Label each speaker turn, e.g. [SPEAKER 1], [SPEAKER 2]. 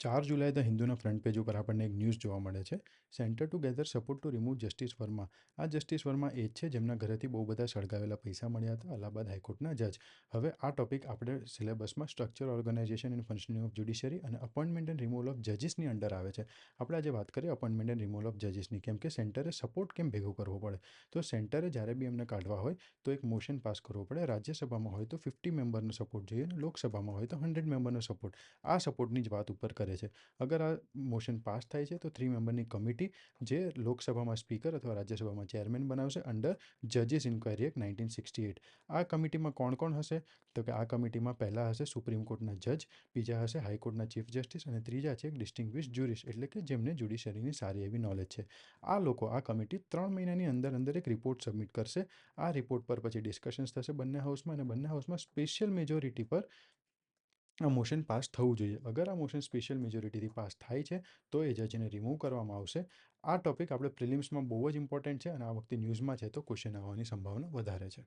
[SPEAKER 1] ચાર જુલાઈ ધ હિન્દુના ફ્રન્ટ પેજ ઉપર આપણને એક ન્યૂઝ જોવા મળે છે. Centre to gather support to remove Justice Varma. આ જસ્ટિસ વર્મા એ જ છે જેમના ઘરેથી બહુ બધા સળગાવેલા પૈસા મળ્યા હતા અલ્હાબાદ હાઈકોર્ટના જજ. હવે આ ટોપિક આપણે સિલેબસમાં structure organization and functioning of judiciary અને અપોઇન્ટમેન્ટ એન્ડ રિમૂવલ ઓફ જજીસની અંડર આવે છે. આપણે આજે વાત કરીએ અપોઇન્ટમેન્ટ એન્ડ રિમૂવલ ઓફ જજીસની, કેમ કે સેન્ટરે સપોર્ટ કેમ ભેગો કરવો પડે? તો સેન્ટરે જ્યારે બી એમને કાઢવા હોય તો એક મોશન પાસ કરવો પડે. રાજ્યસભામાં હોય તો ફિફ્ટી મેમ્બરનો સપોર્ટ જોઈએ લોકસભામાં હોય તો હંડ્રેડ મેમ્બરનો સપોર્ટ. આ સપોર્ટની જ વાત ઉપર કરે છે. અગર આ મોશન પાસ થાય છે, તો થ્રી મેમ્બરની કમિટી જે લોકસભામાં સ્પીકર અથવા રાજ્યસભામાં ચેરમેન બનાવશે under જજીસ inquiry act nineteen sixty eight આ કમિટીમાં કોણ કોણ હશે? તો કે આ કમિટીમાં પહેલાં હશે સુપ્રીમ કોર્ટના જજ બીજા હશે હાઈકોર્ટના ચીફ જસ્ટિસ અને ત્રીજા છે એક ડિસ્ટિંગ્વિશ જ્યુરિસ એટલે કે જેમને જ્યુડિશરીની સારી એવી નોલેજ છે. આ લોકો, આ કમિટી ત્રણ મહિનાની અંદર અંદર એક રિપોર્ટ સબમિટ કરશે. આ રિપોર્ટ પર પછી ડિસ્કશન્સ થશે બંને હાઉસમાં અને બંને હાઉસમાં સ્પેશિયલ મેજોરિટી પર આ મોશન પાસ થવું જોઈએ. અગર આ મોશન સ્પેશિયલ મેજોરિટીથી પાસ થાય છે, તો એ જજને રિમૂવ કરવામાં આવશે. આ ટોપિક આપણે પ્રિલિમ્સમાં બહુ જ ઇમ્પોર્ટન્ટ છે અને આ વખતે ન્યૂઝમાં છે તો ક્વેશ્ચન આવવાની સંભાવના વધારે છે.